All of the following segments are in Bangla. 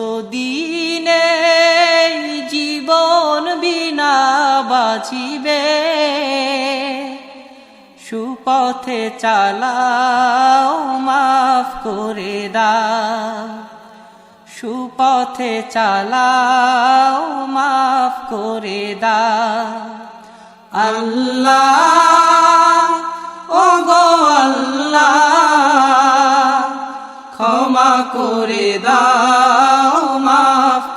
যত দিনে জীবন বিনা বাঁচিবে? সুপথে চালাও, মাফ করে দাও। সুপথে চালাও, মাফ করে দাও। আল্লাহ ও গো আল্লাহ, ক্ষমা করে দাও।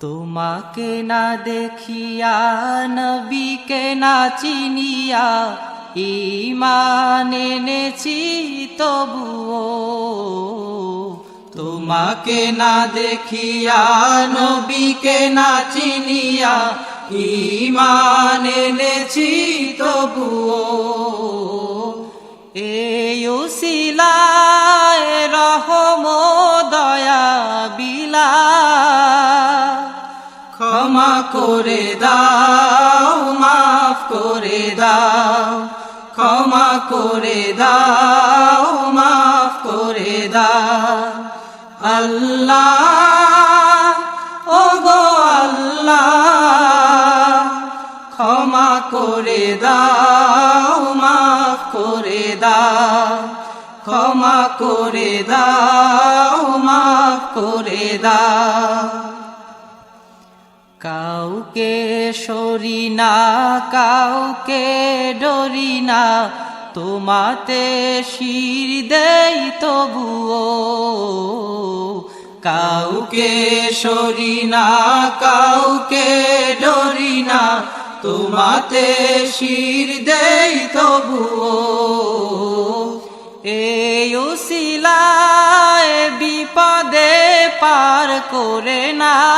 তোমাকে না দেখিয়া, নবীকে না চিনিয়া ইমান এনেছি তবুও। তোমাকে না দেখিয়া, নবীকে না চিনিয়া ইমান এনেছি তবুও। এই উসিলায় করে দাও, মাফ করে দাও, ক্ষমা করে দাও, মাফ করে দাও। আল্লাহ ক্ষমা করে দাও, মাফ করে ক্ষমা করে দাও, মাফ করে দাও। কাউকে সরি না, কাউকে ডরি না, তোমাতে শির দেই তবুও। কাউকে সরি না, কাউকে ডরি না, তোমাতে শির দেই তবুও। এই উসিলায় বিপদে পার করে না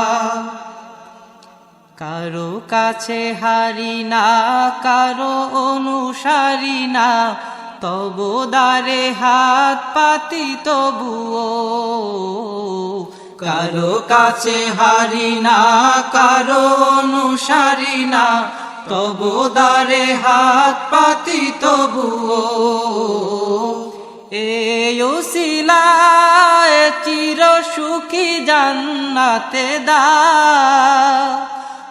কাছে হারি না, কারও অনুসারী না। তবু দারে হাত পাতি তবুও। কারও কাছে হারি না, কারও অনুসারী না। তবু দারে হাত পাতি তবুও। এই উসিলায় চির সুখী জান্নাতে দা।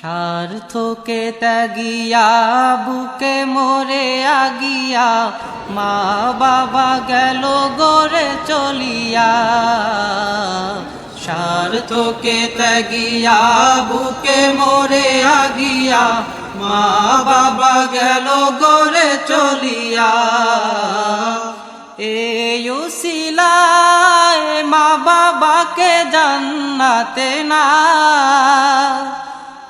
স্বার্থকে ত্যাগিয়া, বুকে মরে আগিয়া, মা বাবা গেল গড়ে চলিয়া। স্বার্থকে ত্যাগিয়া, বুকে মরে আগিয়া, মা বাবা গেল গড়ে চলিয়া। এই উসিলায় মা বাবাকে জান্নাতে না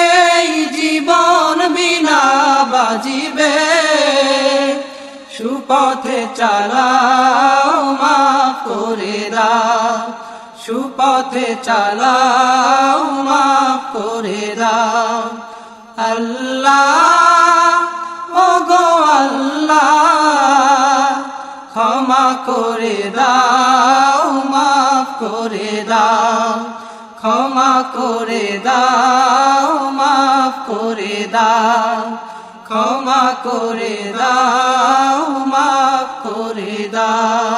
বিনা বাজিবে, সুপথে চালাও, মাফ করে দাও। সুপথে চালাও, মাফ করে দাও। আল্লাহ ও গো আল্লাহ, ক্ষমা করে দাও, মাফ করে দাও। ক্ষমা করে দাও, মাফ করে দাও। ক্ষমা করে দাও মাফ করে দাও।